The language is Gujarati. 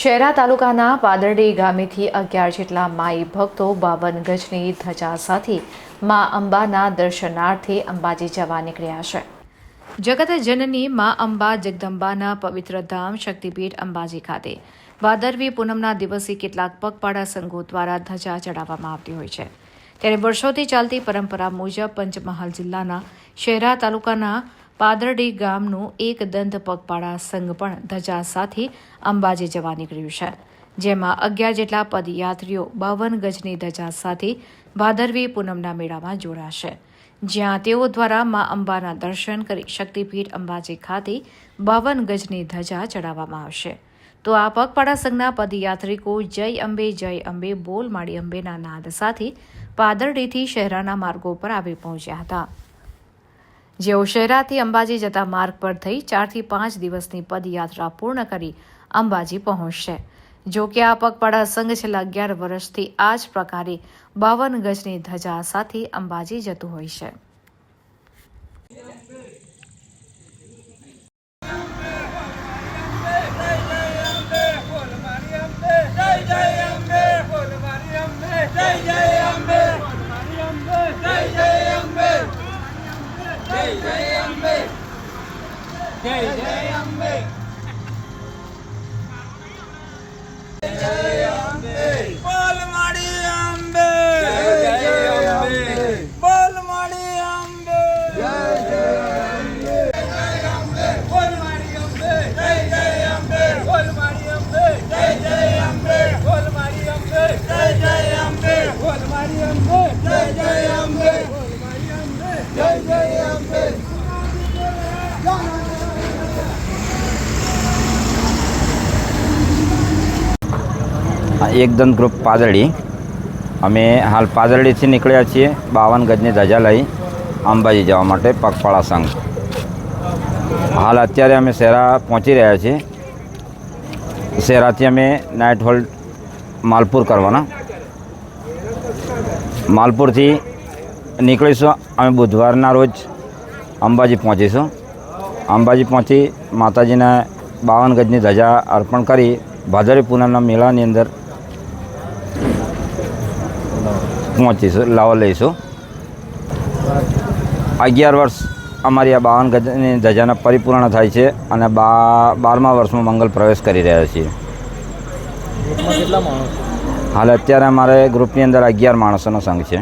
શહેરા તાલુકાના પાદરડી ગામેથી અગિયાર જેટલા માઈ ભક્તો બાવન ગજની ધજા સાથે મા અંબાના દર્શનાર્થે અંબાજી જવા નીકળ્યા છે. જગત જનની મા અંબા જગદંબાના પવિત્ર ધામ શક્તિપીઠ અંબાજી ખાતે. ભાદરવી પૂનમના દિવસે કેટલાક પગપાળા સંઘો દ્વારા ધજા ચડાવવામાં આવતી હોય છે. ત્યારે વર્ષોથી ચાલતી પરંપરા મુજબ પંચમહાલ જિલ્લાના શહેરા તાલુકાના પાદરડી ગામનું એક દંત પગપાળા સંઘ પણ ધજા સાથે અંબાજી જવા નીકળ્યું છે, જેમાં અગિયાર જેટલા પદયાત્રીઓ બાવન ગજની ધજા સાથે ભાદરવી પૂનમના મેળામાં જોડાશે. જ્યાં તેઓ દ્વારા મા અંબાના દર્શન કરી શક્તિપીઠ અંબાજી ખાતે બાવન ગજની ધજા ચડાવવામાં આવશે. તો આ પગપાળા સંઘના પદયાત્રિકો જય અંબે જય અંબે, બોલ માડી અંબેના નાદ સાથે પાદરડીથી શહેરાના માર્ગો પર આવી પહોંચ્યા હતા. જેઓ શહેરાથી અંબાજી જતા માર્ગ પર થઈ ચારથી પાંચ દિવસની પદયાત્રા પૂર્ણ કરી અંબાજી પહોંચશે. જો કે આ પગપાળા સંઘ છેલ્લા અગિયાર વર્ષથી આ જ પ્રકારે બાવન ગજની ધજા સાથે અંબાજી જતું હોય છે. ஜெய் ஜெய் એકદંત ગ્રુપ પાદરડી અમે હાલ પાદરડીથી નીકળ્યા છીએ બાવન ગજની ધજા લઈ અંબાજી જવા માટે પગપાળા સંઘ. હાલ અત્યારે અમે શેરા પહોંચી રહ્યા છીએ. શેરાથી અમે નાઇટ હોલ્ડ માલપુર કરવાના. માલપુરથી નીકળીશું અમે બુધવારના રોજ. અંબાજી પહોંચીશું. અંબાજી પહોંચી માતાજીને બાવન ગજની ધજા અર્પણ કરી ભાદરવી પૂનમના મેળાની અંદર પહોંચીશું લાવો લઈશું. અગિયાર વર્ષ અમારી આ બાવન ગજની ધજાના પરિપૂર્ણ થાય છે અને બા બારમા વર્ષમાં મંગલ પ્રવેશ કરી રહ્યા છીએ. હાલ અત્યારે અમારે ગ્રુપની અંદર અગિયાર માણસોનો સંઘ છે.